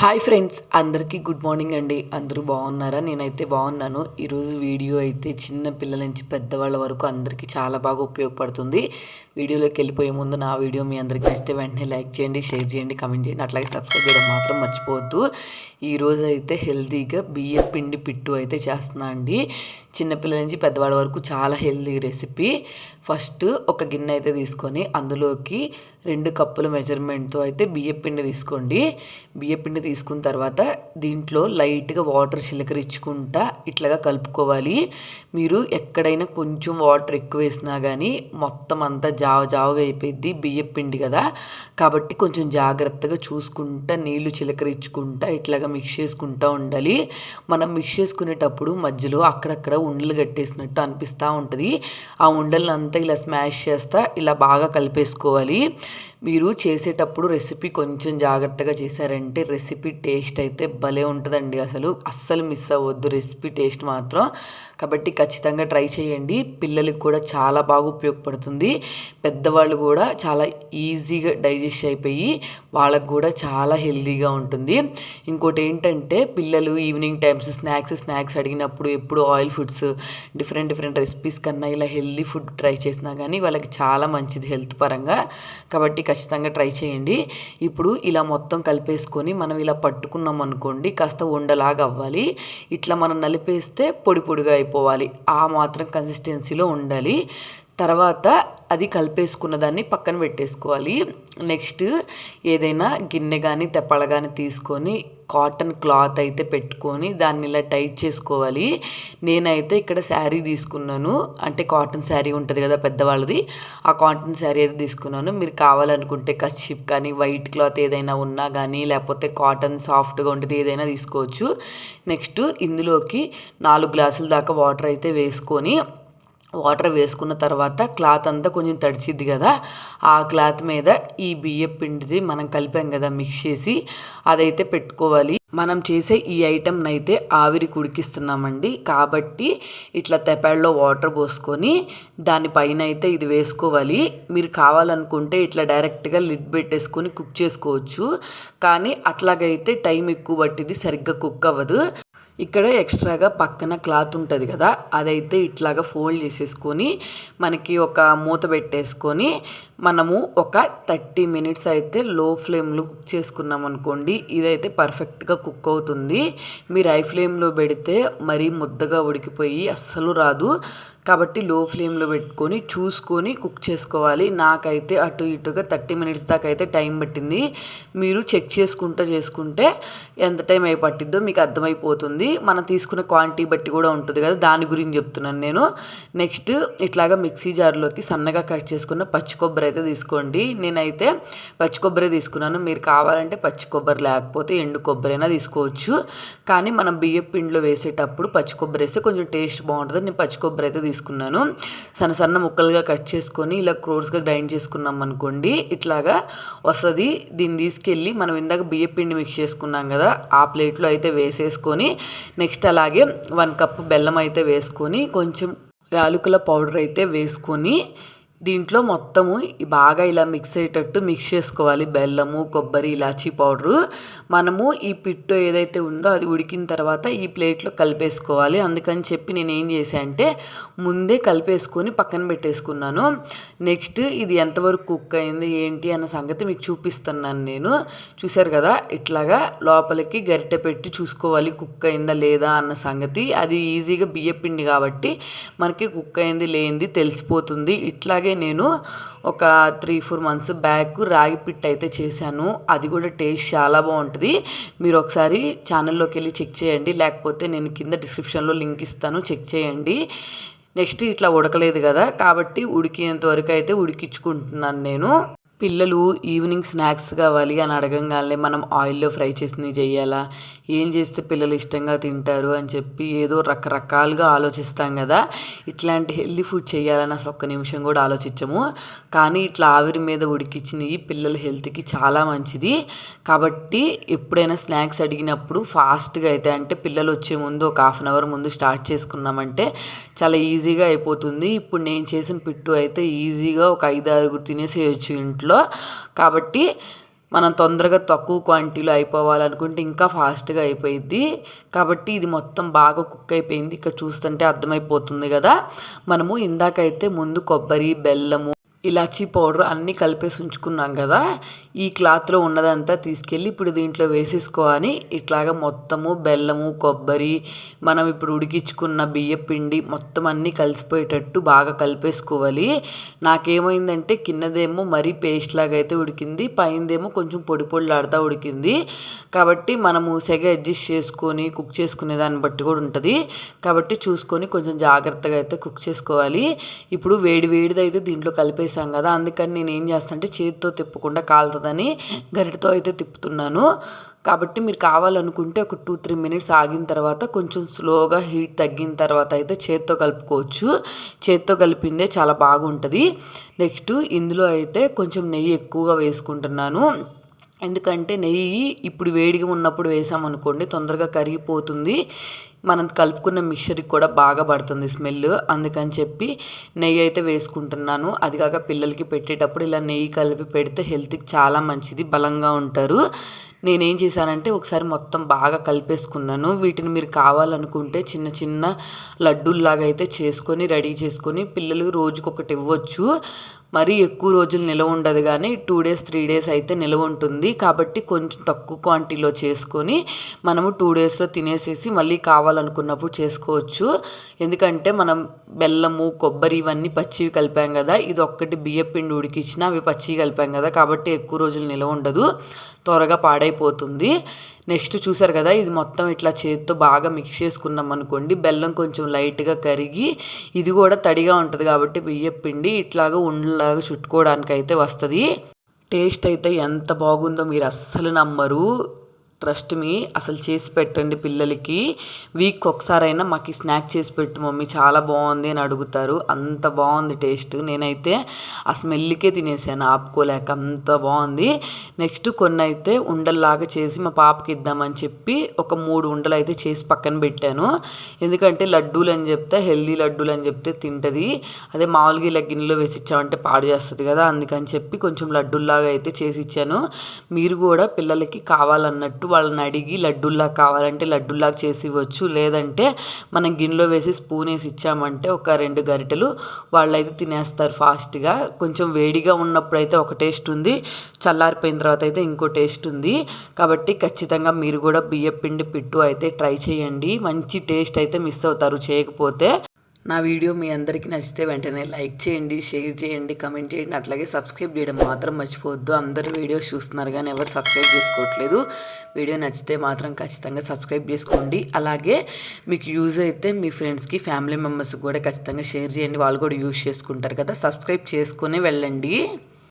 Hi friends అందరికీ good morning అండి. అందరూ బాగున్నారా? నేనైతే బాగున్నాను. ఈరోజు వీడియో అయితే చిన్న పిల్లల నుంచి పెద్దవాళ్ళ వరకు అందరికీ చాలా బాగా ఉపయోగపడుతుంది. వీడియోలోకి వెళ్ళిపోయే ముందు నా వీడియో మీ అందరికీ నచ్చితే వెంటనే లైక్ చేయండి షేర్ చేయండి కమెంట్ చేయండి. అట్లాగే సబ్స్క్రైబ్ చేయడం మాత్రం మర్చిపోవద్దు. ఈరోజు అయితే హెల్తీగా బియ్యం పిండి పిట్టు అయితే చేస్తున్నా అండి. చిన్నపిల్లల నుంచి పెద్దవాళ్ళ వరకు చాలా హెల్తీ రెసిపీ. ఫస్ట్ ఒక గిన్నె అయితే తీసుకొని అందులోకి రెండు కప్పుల మెజర్మెంట్తో అయితే బియ్యం పిండి తీసుకోండి. బియ్యం పిండి తీసుకున్న తర్వాత దీంట్లో లైట్గా వాటర్ చిలకరించుకుంటా ఇట్లాగా కలుపుకోవాలి. మీరు ఎక్కడైనా కొంచెం వాటర్ ఎక్కువ వేసినా కానీ మొత్తం అంతా జావ జావగా అయిపోయింది బియ్యం పిండి కదా. కాబట్టి కొంచెం జాగ్రత్తగా చూసుకుంటా నీళ్ళు చిలకరించుకుంటా ఇట్లాగా మిక్స్ చేసుకుంటూ ఉండాలి. మనం మిక్స్ చేసుకునేటప్పుడు మధ్యలో అక్కడక్కడ ఉండలు కట్టేసినట్టు అనిపిస్తూ ఉంటుంది. ఆ ఉండలను అంతా ఇలా స్మాష్ చేస్తా ఇలా బాగా కలిపేసుకోవాలి. మీరు చేసేటప్పుడు రెసిపీ కొంచెం జాగ్రత్తగా చేశారంటే రెసిపీ టేస్ట్ అయితే భలే ఉంటుందండి. అసలు అస్సలు మిస్ అవ్వద్దు రెసిపీ టేస్ట్ మాత్రం. కాబట్టి ఖచ్చితంగా ట్రై చేయండి. పిల్లలకి కూడా చాలా బాగా ఉపయోగపడుతుంది. పెద్దవాళ్ళు కూడా చాలా ఈజీగా డైజెస్ట్ అయిపోయి వాళ్ళకు కూడా చాలా హెల్తీగా ఉంటుంది. ఇంకోటి ఏంటంటే పిల్లలు ఈవినింగ్ టైమ్స్ స్నాక్స్ స్నాక్స్ అడిగినప్పుడు ఎప్పుడు oil foods different different recipes కన్నా ఇలా హెల్దీ ఫుడ్ ట్రై చేసినా కానీ వాళ్ళకి చాలా మంచిది హెల్త్ పరంగా. కాబట్టి ఖచ్చితంగా ట్రై చేయండి. ఇప్పుడు ఇలా మొత్తం కలిపేసుకొని మనం ఇలా పట్టుకున్నాం అనుకోండి కాస్త ఉండలాగా అవ్వాలి. ఇట్లా మనం నలిపేస్తే పొడి పొడిగా అయిపోవాలి. ఆ మాత్రం కన్సిస్టెన్సీలో ఉండాలి. తర్వాత అది కలిపేసుకున్న దాన్ని పక్కన పెట్టేసుకోవాలి. నెక్స్ట్ ఏదైనా గిన్నె కానీ తెప్పల కానీ తీసుకొని కాటన్ క్లాత్ అయితే పెట్టుకొని దాన్ని ఇలా టైట్ చేసుకోవాలి. నేనైతే ఇక్కడ శారీ తీసుకున్నాను. అంటే కాటన్ శారీ ఉంటుంది కదా పెద్దవాళ్ళది. ఆ కాటన్ శారీ అయితే తీసుకున్నాను. మీరు కావాలనుకుంటే కచ్చిప్ కానీ వైట్ క్లాత్ ఏదైనా ఉన్నా కానీ లేకపోతే కాటన్ సాఫ్ట్గా ఉంటుంది ఏదైనా తీసుకోవచ్చు. నెక్స్ట్ ఇందులోకి నాలుగు గ్లాసుల దాకా వాటర్ అయితే వేసుకొని వాటర్ వేసుకున్న తర్వాత క్లాత్ అంతా కొంచెం తడిచిద్ది కదా ఆ క్లాత్ మీద ఈ బియ్య పిండిది మనం కలిపాం కదా మిక్స్ చేసి అదైతే పెట్టుకోవాలి. మనం చేసే ఈ ఐటెంని అయితే ఆవిరి కుడికిస్తున్నామండి. కాబట్టి ఇట్లా తెపాళ్ళలో వాటర్ పోసుకొని దానిపైన అయితే ఇది వేసుకోవాలి. మీరు కావాలనుకుంటే ఇట్లా డైరెక్ట్గా లిడ్ పెట్టేసుకొని కుక్ చేసుకోవచ్చు. కానీ అట్లాగైతే టైం ఎక్కువ పట్టింది సరిగ్గా కుక్ అవ్వదు. ఇక్కడ ఎక్స్ట్రాగా పక్కన క్లాత్ ఉంటుంది కదా అదైతే ఇట్లాగా ఫోల్డ్ చేసేసుకొని మనకి ఒక మూత పెట్టేసుకొని మనము ఒక థర్టీ మినిట్స్ అయితే లో ఫ్లేమ్లో కుక్ చేసుకున్నాం అనుకోండి ఇదైతే పర్ఫెక్ట్గా కుక్ అవుతుంది. మీరు హై ఫ్లేమ్లో పెడితే మరీ ముద్దగా ఉడికిపోయి అస్సలు రాదు. కాబట్టి లో ఫ్లేమ్లో పెట్టుకొని చూసుకొని కుక్ చేసుకోవాలి. నాకైతే అటు ఇటుగా థర్టీ మినిట్స్ దాకా అయితే టైం పట్టింది. మీరు చెక్ చేసుకుంటూ చేసుకుంటే ఎంత టైం అయి పట్టిద్దో మీకు అర్థమైపోతుంది. మనం తీసుకున్న క్వాంటిటీ బట్టి కూడా ఉంటుంది కదా దాని గురించి చెప్తున్నాను నేను. నెక్స్ట్ ఇట్లాగా మిక్సీ జార్లోకి సన్నగా కట్ చేసుకున్న పచ్చి కొబ్బరి అయితే తీసుకోండి. నేనైతే పచ్చి కొబ్బరి తీసుకున్నాను. మీరు కావాలంటే పచ్చి కొబ్బరి లేకపోతే ఎండు కొబ్బరి అయినా తీసుకోవచ్చు. కానీ మనం బియ్యం పిండిలో వేసేటప్పుడు పచ్చి కొబ్బరి వేస్తే కొంచెం టేస్ట్ బాగుంటుంది. నేను పచ్చి కొబ్బరి అయితే తీసుకున్నాను సన్న సన్న ముక్కలుగా కట్ చేసుకొని ఇలా క్రోర్స్గా గ్రైండ్ చేసుకున్నాం అనుకోండి ఇట్లాగా వస్తుంది. దీన్ని తీసుకెళ్ళి మనం ఇందాక బియ్య పిండి మిక్స్ చేసుకున్నాం కదా ఆ ప్లేట్లో అయితే వేసేసుకొని నెక్స్ట్ అలాగే వన్ కప్ బెల్లం అయితే వేసుకొని కొంచెం యాలకుల పౌడర్ అయితే వేసుకొని దీంట్లో మొత్తము బాగా ఇలా మిక్స్ అయ్యేటట్టు మిక్స్ చేసుకోవాలి. బెల్లము కొబ్బరి ఇలాచీ పౌడరు. మనము ఈ పిట్టు ఏదైతే ఉందో అది ఉడికిన తర్వాత ఈ ప్లేట్లో కలిపేసుకోవాలి. అందుకని చెప్పి నేను ఏం చేశాను అంటే ముందే కలిపేసుకొని పక్కన పెట్టేసుకున్నాను. నెక్స్ట్ ఇది ఎంతవరకు కుక్ అయింది ఏంటి అన్న సంగతి మీకు చూపిస్తున్నాను నేను. చూశారు కదా ఇట్లాగా లోపలికి గరిటె పెట్టి చూసుకోవాలి కుక్ అయిందా లేదా అన్న సంగతి. అది ఈజీగా బియ్యపిండి కాబట్టి మనకి కుక్ అయింది లేనిది తెలిసిపోతుంది. ఇట్లాగే అలాగే నేను ఒక త్రీ ఫోర్ మంత్స్ బ్యాక్ రాగి పిట్ అయితే చేశాను. అది కూడా టేస్ట్ చాలా బాగుంటుంది. మీరు ఒకసారి ఛానల్లోకి వెళ్ళి చెక్ చేయండి. లేకపోతే నేను కింద డిస్క్రిప్షన్లో లింక్ ఇస్తాను. చెక్ చేయండి. నెక్స్ట్ ఇట్లా ఉడకలేదు కదా. కాబట్టి ఉడికినంత వరకు అయితే ఉడికించుకుంటున్నాను నేను. పిల్లలు ఈవినింగ్ స్నాక్స్ కావాలి అని అడగంగానే మనం ఆయిల్లో ఫ్రై చేసినవి చేయాలా? ఏం చేస్తే పిల్లలు ఇష్టంగా తింటారు? అని చెప్పి ఏదో రకరకాలుగా ఆలోచిస్తాం కదా. ఇట్లాంటి హెల్దీ ఫుడ్ చేయాలని అసలు ఒక్క నిమిషం కూడా ఆలోచించము. కానీ ఇట్లా ఆవిరి మీద ఉడికించినవి పిల్లల హెల్త్కి చాలా మంచిది. కాబట్టి ఎప్పుడైనా స్నాక్స్ అడిగినప్పుడు ఫాస్ట్గా అయితే అంటే పిల్లలు వచ్చే ముందు ఒక హాఫ్ అన్ అవర్ ముందు స్టార్ట్ చేసుకున్నామంటే చాలా ఈజీగా అయిపోతుంది. ఇప్పుడు నేను చేసిన పిట్టు అయితే ఈజీగా ఒక ఐదు ఆరుగురు తినేసేయచ్చు ఇంట్లో. కాబట్టి మనం తొందరగా తక్కువ క్వాంటిటీలో అయిపోవాలనుకుంటే ఇంకా ఫాస్ట్గా అయిపోయిద్ది. కాబట్టి ఇది మొత్తం బాగా కుక్ అయిపోయింది. ఇక్కడ చూస్తుంటే అర్థమైపోతుంది కదా. మనము ఇందాకైతే ముందు కొబ్బరి బెల్లము ఇలాచీ పౌడర్ అన్నీ కలిపేసి ఉంచుకున్నాం కదా. ఈ క్లాత్లో ఉన్నదంతా తీసుకెళ్ళి ఇప్పుడు దీంట్లో వేసేసుకోవాలి ఇట్లాగా మొత్తము బెల్లము కొబ్బరి మనం ఇప్పుడు ఉడికించుకున్న బియ్య పిండి మొత్తం అన్నీ కలిసిపోయేటట్టు బాగా కలిపేసుకోవాలి. నాకేమైందంటే కిందదేమో మరీ పేస్ట్ లాగా అయితే ఉడికింది పైనదేమో కొంచెం పొడి పొడిలాడుతూ ఉడికింది. కాబట్టి మనము సెగ అడ్జస్ట్ చేసుకొని కుక్ చేసుకునే దాన్ని బట్టి కూడా ఉంటుంది. కాబట్టి చూసుకొని కొంచెం జాగ్రత్తగా అయితే కుక్ చేసుకోవాలి. ఇప్పుడు వేడి వేడిది అయితే దీంట్లో కలిపేసాం కదా అందుకని నేను ఏం చేస్తానంటే చేతితో తిప్పకుండా కాలుతుంది కాలుతుందని గరిటతో అయితే తిప్పుతున్నాను. కాబట్టి మీరు కావాలనుకుంటే ఒక టూ త్రీ మినిట్స్ ఆగిన తర్వాత కొంచెం స్లోగా హీట్ తగ్గిన తర్వాత అయితే చేత్తో కలుపుకోవచ్చు. చేత్తో కలిపిందే చాలా బాగుంటుంది. నెక్స్ట్ ఇందులో అయితే కొంచెం నెయ్యి ఎక్కువగా వేసుకుంటున్నాను. ఎందుకంటే నెయ్యి ఇప్పుడు వేడిగా ఉన్నప్పుడు వేసామనుకోండి తొందరగా కరిగిపోతుంది. మనం కలుపుకున్న మిక్చర్కి కూడా బాగా పడుతుంది స్మెల్. అందుకని చెప్పి నెయ్యి అయితే వేసుకుంటున్నాను. అది కాక పిల్లలకి పెట్టేటప్పుడు ఇలా నెయ్యి కలిపి పెడితే హెల్త్కి చాలా మంచిది. బలంగా ఉంటారు. నేనేం చేశానంటే ఒకసారి మొత్తం బాగా కలిపేసుకున్నాను. వీటిని మీరు కావాలనుకుంటే చిన్న చిన్న లడ్డూల్లాగా అయితే చేసుకొని రెడీ చేసుకొని పిల్లలు రోజుకొకటి ఇవ్వచ్చు. మరీ ఎక్కువ రోజులు నిలవ ఉండదు కానీ టూ డేస్ త్రీ డేస్ అయితే నిలవ ఉంటుంది. కాబట్టి కొంచెం తక్కువ క్వాంటిటీలో చేసుకొని మనము టూ డేస్లో తినేసేసి మళ్ళీ కావాలనుకున్నప్పుడు చేసుకోవచ్చు. ఎందుకంటే మనం బెల్లము కొబ్బరి ఇవన్నీ పచ్చివి కలిపాం కదా ఇది ఒక్కటి బియ్యం పిండి ఉడికించిన అవి పచ్చివి కలిపాం కదా కాబట్టి ఎక్కువ రోజులు నిలవ ఉండదు. త్వరగా పాడైపోతుంది. నెక్స్ట్ చూసారు కదా ఇది మొత్తం ఇట్లా చేతితో బాగా మిక్స్ చేసుకున్నాం అనుకోండి బెల్లం కొంచెం లైట్గా కరిగి ఇది కూడా తడిగా ఉంటుంది కాబట్టి బియ్యం పిండి ఇట్లాగా ఉండలాగా చుట్టుకోవడానికి అయితే వస్తుంది. టేస్ట్ అయితే ఎంత బాగుందో మీరు అస్సలు నమ్మరు. ట్రస్ట్ మీ అసలు చేసి పెట్టండి పిల్లలకి. వీక్ ఒకసారైనా మాకు స్నాక్ చేసి పెట్టు మమ్మీ చాలా బాగుంది అని అడుగుతారు. అంత బాగుంది టేస్ట్. నేనైతే ఆ స్మెల్కే తినేసాను ఆపుకోలేక అంత బాగుంది. నెక్స్ట్ కొన్ని అయితే ఉండల్లాగా చేసి మా పాపకి ఇద్దామని చెప్పి ఒక మూడు ఉండలు అయితే చేసి పక్కన పెట్టాను. ఎందుకంటే లడ్డూలు అని చెప్తే హెల్దీ లడ్డూలు అని చెప్తే తింటుంది. అదే మామూలుగా ఇలా గిన్నెలో వేసి ఇచ్చామంటే పాడు చేస్తుంది కదా అందుకని చెప్పి కొంచెం లడ్డూల్లాగా అయితే చేసి ఇచ్చాను. మీరు కూడా పిల్లలకి కావాలన్నట్టు వాళ్ళని అడిగి లడ్డూల్లా కావాలంటే లడ్డూల్లా చేసి ఇవ్వచ్చు. లేదంటే మనం గిన్నెలో వేసి స్పూన్ వేసి ఇచ్చామంటే ఒక రెండు గరిటెలు వాళ్ళైతే తినేస్తారు ఫాస్ట్గా. కొంచెం వేడిగా ఉన్నప్పుడు అయితే ఒక టేస్ట్ ఉంది. చల్లారిపోయిన తర్వాత అయితే ఇంకో టేస్ట్ ఉంది. కాబట్టి ఖచ్చితంగా మీరు కూడా బియ్య పిండి పిట్టు అయితే ట్రై చేయండి. మంచి టేస్ట్ అయితే మిస్ అవుతారు చేయకపోతే. నా వీడియో మీ అందరికీ నచ్చితే వెంటనే లైక్ చేయండి షేర్ చేయండి కమెంట్ చేయండి. అట్లాగే సబ్స్క్రైబ్ చేయడం మాత్రం మర్చిపోవద్దు. అందరూ వీడియోస్ చూస్తున్నారు కానీ ఎవరు సబ్స్క్రైబ్ చేసుకోవట్లేదు. వీడియో నచ్చితే మాత్రం ఖచ్చితంగా సబ్స్క్రైబ్ చేసుకోండి. అలాగే మీకు యూజ్ అయితే మీ ఫ్రెండ్స్కి ఫ్యామిలీ మెంబర్స్కి కూడా ఖచ్చితంగా షేర్ చేయండి. వాళ్ళు కూడా యూజ్ చేసుకుంటారు కదా. సబ్స్క్రైబ్ చేసుకుని వెళ్ళండి.